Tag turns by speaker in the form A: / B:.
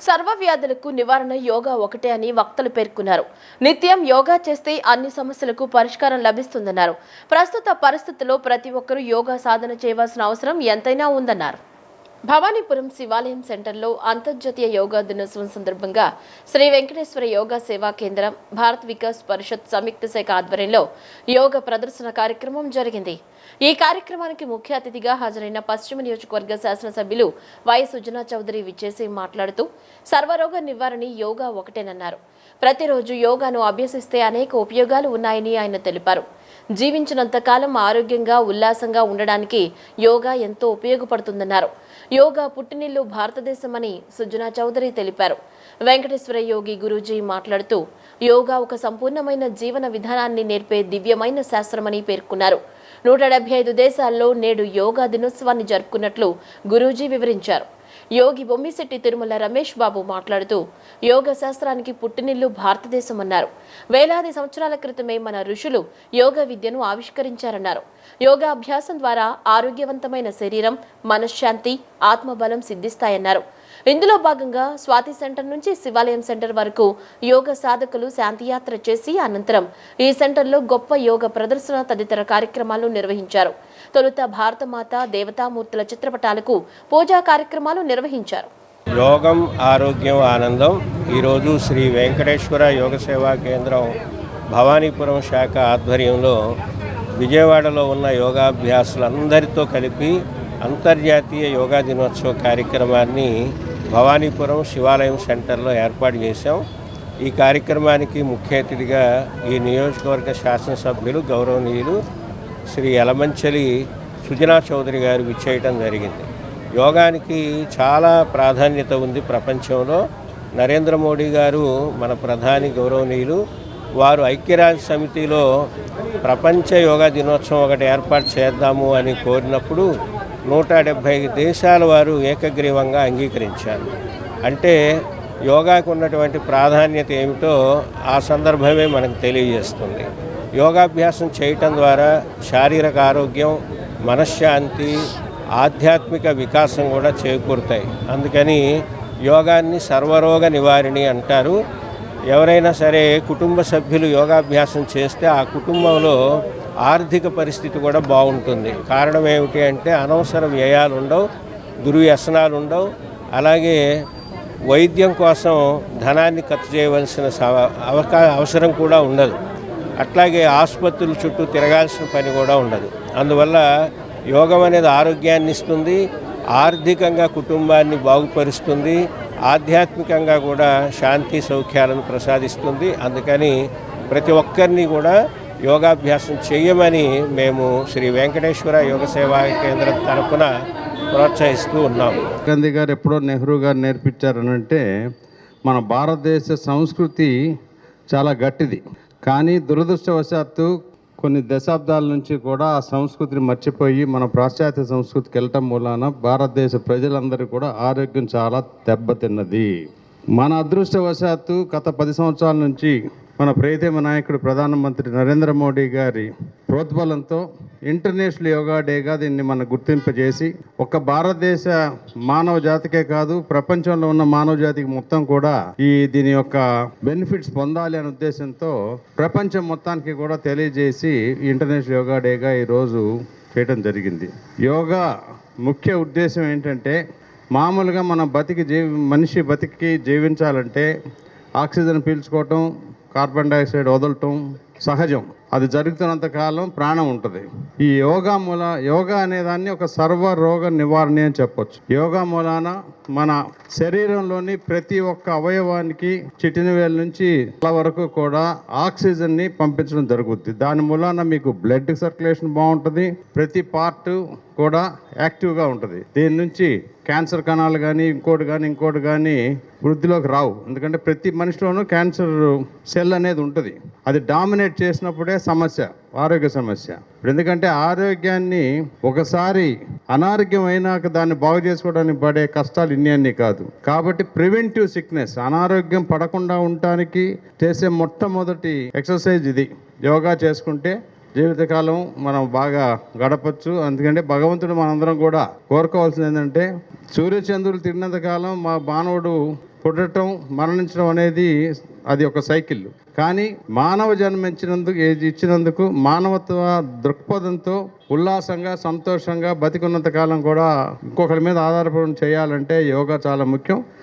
A: సర్వ వ్యాధులకు నివారణ యోగా ఒకటే అని వక్తలు పేర్కొన్నారు. నిత్యం యోగా చేస్తే అన్ని సమస్యలకు పరిష్కారం లభిస్తుందన్నారు. ప్రస్తుత పరిస్థితుల్లో ప్రతి ఒక్కరూ యోగా సాధన చేయవలసిన అవసరం ఎంతైనా ఉందన్నారు. భవానీపురం శివాలయం సెంటర్లో అంతర్జాతీయ యోగా దినోత్సవం సందర్భంగా శ్రీ వెంకటేశ్వర యోగా సేవా కేంద్రం భారత్ వికాస్ పరిషత్ సంయుక్త శాఖ ఆధ్వర్యంలో యోగ ప్రదర్శన కార్యక్రమం జరిగింది. ఈ కార్యక్రమానికి ముఖ్య అతిథిగా హాజరైన పశ్చిమ నియోజకవర్గ శాసనసభ్యులు వై సుజనా చౌదరి విచ్చేసి మాట్లాడుతూ సర్వరోగ నివారణ యోగా ఒకటేనన్నారు. ప్రతిరోజు యోగాను అభ్యసిస్తే అనేక ఉపయోగాలు ఉన్నాయని ఆయన తెలిపారు. జీవించినంతకాలం ఆరోగ్యంగా ఉల్లాసంగా ఉండడానికి యోగా ఎంతో ఉపయోగపడుతుందన్నారు. యోగా పుట్టినిల్లు భారతదేశమని సుజనా చౌదరి తెలిపారు. వెంకటేశ్వర యోగి గురూజీ మాట్లాడుతూ యోగా ఒక సంపూర్ణమైన జీవన విధానాన్ని నేర్పే దివ్యమైన శాస్త్రమని పేర్కొన్నారు. నూట డెబ్బై ఐదు దేశాల్లో నేడు యోగా దినోత్సవాన్ని జరుపుకున్నట్లు గురూజీ వివరించారు. యోగి బొమ్మిశెట్టి తిరుమల రమేష్ బాబు మాట్లాడుతూ యోగ శాస్త్రానికి పుట్టినిల్లు భారతదేశం అన్నారు వేలాది సంవత్సరాల క్రితమే మన ఋషులు యోగ విద్యను ఆవిష్కరించారన్నారు. యోగా అభ్యాసం ద్వారా ఆరోగ్యవంతమైన శరీరం మనశ్శాంతి ఆత్మబలం సిద్ధిస్తాయన్నారు. ఇందులో భాగంగా స్వాతి సెంటర్ నుంచి శివాలయం సెంటర్ వరకు యోగ సాధకులు శాంతియాత్ర చేసి అనంతరం ఈ సెంటర్లో గొప్ప యోగ ప్రదర్శన తదితర కార్యక్రమాలు నిర్వహించారు. తొలుత భారతమాత దేవతామూర్తుల చిత్రపటాలకు పూజా కార్యక్రమాలు నిర్వహించారు.
B: యోగం ఆరోగ్యం ఆనందం. ఈరోజు శ్రీ వెంకటేశ్వర యోగ సేవా కేంద్రం భవానీపురం శాఖ ఆధ్వర్యంలో విజయవాడలో ఉన్న యోగాభ్యాసులందరితో కలిపి అంతర్జాతీయ యోగా దినోత్సవ కార్యక్రమాన్ని భవానీపురం శివాలయం సెంటర్లో ఏర్పాటు చేశాం. ఈ కార్యక్రమానికి ముఖ్య అతిథిగా ఈ నియోజకవర్గ శాసనసభ్యులు గౌరవనీయులు శ్రీ యలమంచలి సుజనా చౌదరి గారు విచ్చేయటం జరిగింది. యోగానికి చాలా ప్రాధాన్యత ఉంది ప్రపంచంలో. నరేంద్ర మోడీ గారు మన ప్రధాని గౌరవనీయులు వారు ఐక్యరాజ్య సమితిలో ప్రపంచ యోగా దినోత్సవం ఒకటి ఏర్పాటు చేద్దాము అని కోరినప్పుడు నూట డెబ్భై దేశాల వారు ఏకగ్రీవంగా అంగీకరించారు. అంటే యోగాకు ఉన్నటువంటి ప్రాధాన్యత ఏమిటో ఆ సందర్భమే మనకు తెలియజేస్తుంది. యోగాభ్యాసం చేయటం ద్వారా శారీరక ఆరోగ్యం మనశ్శాంతి ఆధ్యాత్మిక వికాసం కూడా చేకూరుతాయి. అందుకని యోగాన్ని సర్వరోగ నివారిణి అంటారు. ఎవరైనా సరే కుటుంబ సభ్యులు యోగాభ్యాసం చేస్తే ఆ కుటుంబంలో ఆర్థిక పరిస్థితి కూడా బాగుంటుంది. కారణం ఏమిటి అంటే అనవసర వ్యయాలు ఉండవు దుర్వ్యసనాలు ఉండవు అలాగే వైద్యం కోసం ధనాన్ని ఖర్చు చేయవలసిన సవ- అవకా అవసరం కూడా ఉండదు. అట్లాగే ఆసుపత్రుల చుట్టూ తిరగాల్సిన పని కూడా ఉండదు. అందువల్ల యోగం అనేది ఆరోగ్యాన్ని ఇస్తుంది ఆర్థికంగా కుటుంబాన్ని బాగుపరుస్తుంది ఆధ్యాత్మికంగా కూడా శాంతి సౌఖ్యాలను ప్రసాదిస్తుంది. అందుకని ప్రతి ఒక్కరిని కూడా యోగాభ్యాసం చేయమని మేము శ్రీ వెంకటేశ్వర యోగ సేవా కేంద్రం తరపున ప్రోత్సహిస్తూ ఉన్నాము
C: గాంధీ గారు ఎప్పుడో నెహ్రూ గారు నేర్పించారనంటే మన భారతదేశ సంస్కృతి చాలా గట్టిది. కానీ దురదృష్టవశాత్తు కొన్ని దశాబ్దాల నుంచి కూడా ఆ సంస్కృతిని మర్చిపోయి మన పాశ్చాత్య సంస్కృతికి వెళ్ళటం మూలాన భారతదేశ ప్రజలందరూ కూడా ఆరోగ్యం చాలా దెబ్బతిన్నది. మన అదృష్టవశాత్తు గత పది సంవత్సరాల నుంచి మన ప్రియతమ నాయకుడు ప్రధానమంత్రి నరేంద్ర మోడీ గారి ప్రోద్బలంతో ఇంటర్నేషనల్ యోగా డేగా దీన్ని మనం గుర్తింపజేసి ఒక భారతదేశ మానవ జాతికే కాదు ప్రపంచంలో ఉన్న మానవ జాతికి మొత్తం కూడా ఈ దీని యొక్క బెనిఫిట్స్ పొందాలి అనే ఉద్దేశంతో ప్రపంచం మొత్తానికి కూడా తెలియజేసి ఇంటర్నేషనల్ యోగా డేగా ఈరోజు చేయడం జరిగింది. యోగా ముఖ్య ఉద్దేశం ఏంటంటే మామూలుగా మన బతికి జీవి మనిషి బతికి జీవించాలంటే ఆక్సిజన్ పీల్చుకోవటం కార్బన్ డైఆక్సైడ్ వదలటం సహజం. అది జరుగుతున్నంత కాలం ప్రాణం ఉంటుంది. ఈ యోగా మూల యోగా అనేదాన్ని ఒక సర్వ రోగ నివారణ అని చెప్పొచ్చు. యోగా మూలాన మన శరీరంలోని ప్రతి ఒక్క అవయవానికి చిటినవేల నుంచి తల వరకు కూడా ఆక్సిజన్ని పంపించడం జరుగుద్ది. దాని మూలాన మీకు బ్లడ్ సర్క్యులేషన్ బాగుంటుంది ప్రతి పార్ట్ కూడా యాక్టివ్గా ఉంటుంది. దీని నుంచి క్యాన్సర్ కణాలు కానీ ఇంకోటి కానీ ఇంకోటి కానీ వృద్ధిలోకి రావు. ఎందుకంటే ప్రతి మనిషిలోనూ క్యాన్సర్ సెల్ అనేది ఉంటుంది. అది డామినేట్ చేసినప్పుడే సమస్య ఆరోగ్య సమస్య. ఇప్పుడు ఎందుకంటే ఆరోగ్యాన్ని ఒకసారి అనారోగ్యం అయినాక దాన్ని బాగు చేసుకోవడానికి పడే కష్టాలు ఇన్ని అన్ని కాదు. కాబట్టి ప్రివెంటివ్ సిక్నెస్ అనారోగ్యం పడకుండా ఉండటానికి చేసే మొట్టమొదటి ఎక్సర్సైజ్ ఇది. యోగా చేసుకుంటే జీవితకాలం మనం బాగా గడపచ్చు. అందుకంటే భగవంతుడు మనందరం కూడా కోరుకోవాల్సింది ఏంటంటే సూర్యచంద్రులు తిన్నంత కాలం మా మానవుడు పుట్టడం మరణించడం అనేది అది ఒక సైకిల్. కానీ మానవ జన్మించినందుకు ఇచ్చినందుకు మానవత్వ దృక్పథంతో ఉల్లాసంగా సంతోషంగా బతికున్నంత కాలం కూడా ఇంకొకరి మీద ఆధారపడి చేయాలంటే యోగా చాలా ముఖ్యం.